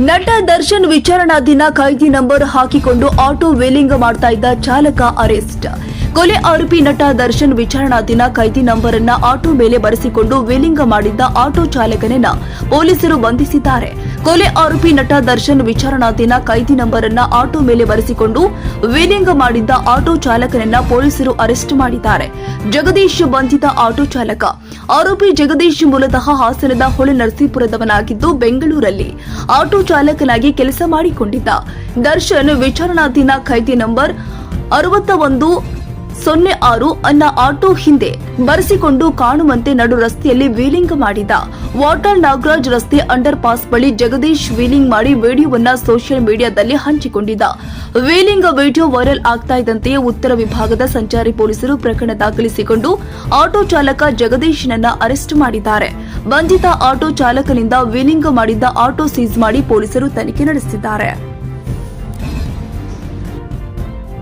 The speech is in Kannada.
ನಟ ದರ್ಶನ್ ವಿಚಾರಣಾಧೀನ ಖೈದಿ ನಂಬರ್ ಹಾಕಿಕೊಂಡು ಆಟೋ ವೇಲಿಂಗ್ ಮಾಡ್ತಾ ಇದ್ದ ಚಾಲಕ ಅರೆಸ್ಟ್. ಕೊಲೆ ಆರೋಪಿ ನಟ ದರ್ಶನ್ ವಿಚಾರಣಾಧೀನ ಖೈದಿ ನಂಬರ್ ಅನ್ನ ಆಟೋ ಮೇಲೆ ಬರೆಸಿಕೊಂಡು ವೇಲಿಂಗ್ ಮಾಡಿದ್ದ ಆಟೋ ಚಾಲಕನನ್ನ ಪೊಲೀಸರು ಬಂಧಿಸಿದ್ದಾರೆ. ಕೊಲೆ ಆರೋಪಿ ನಟ ದರ್ಶನ್ ವಿಚಾರಣಾಧೀನ ಖೈದಿ ನಂಬರ್ ಅನ್ನ ಆಟೋ ಮೇಲೆ ಬರೆಸಿಕೊಂಡು ವೇಲಿಂಗ್ ಮಾಡಿದ್ದ ಆಟೋ ಚಾಲಕನನ್ನ ಪೊಲೀಸರು ಅರೆಸ್ಟ್ ಮಾಡಿದ್ದಾರೆ. ಜಗದೀಶ್ ಬಂಧಿತ ಆಟೋ ಚಾಲಕ ಆರೋಪಿ ಜಗದೀಶ್ ಮೂಲತಃ ಹಾಸನದ ಹೊಳೆ ನರಸೀಪುರದವನಾಗಿದ್ದು ಬೆಂಗಳೂರಲ್ಲಿ. ಆಟೋ ಚಾಲಕನಾಗಿ ಕೆಲಸ ಮಾಡಿಕೊಂಡಿದ್ದ. ದರ್ಶನ್ ವಿಚಾರಣಾಧೀನ ಖೈದಿ ನಂಬರ್ ಅರವತ್ತ ಒಂದು ಸೊನ್ನೆ ಆರು ಅನ್ನ ಆಟೋ ಹಿಂದೆ ಬರೆಸಿಕೊಂಡು ಕಾಣುವಂತೆ ನಡು ರಸ್ತೆಯಲ್ಲಿ ವೀಲಿಂಗ್ ಮಾಡಿದ ವಾಟರ್ ನಾಗರಾಜ್ ರಸ್ತೆ ಅಂಡರ್ ಪಾಸ್ ಬಳಿ ಜಗದೀಶ್ ವೀಲಿಂಗ್ ಮಾಡಿ ವಿಡಿಯೋವನ್ನ ಸೋಷಿಯಲ್ ಮೀಡಿಯಾದಲ್ಲಿ ಹಂಚಿಕೊಂಡಿದ್ದ. ವೀಲಿಂಗ್ ವಿಡಿಯೋ ವೈರಲ್ ಆಗ್ತಾ ಇದ್ದಂತೆಯೇ ಉತ್ತರ ವಿಭಾಗದ ಸಂಚಾರಿ ಪೊಲೀಸರು ಪ್ರಕರಣ ದಾಖಲಿಸಿಕೊಂಡು ಆಟೋ ಚಾಲಕ ಜಗದೀಶ್ನನ್ನ ಅರೆಸ್ಟ್ ಮಾಡಿದ್ದಾರೆ. ಬಂಧಿತ ಆಟೋ ಚಾಲಕನಿಂದ ವೀಲಿಂಗ್ ಮಾಡಿದ್ದ ಆಟೋ ಸೀಸ್ ಮಾಡಿ ಪೊಲೀಸರು ತನಿಖೆ ನಡೆಸಿದ್ದಾರೆ.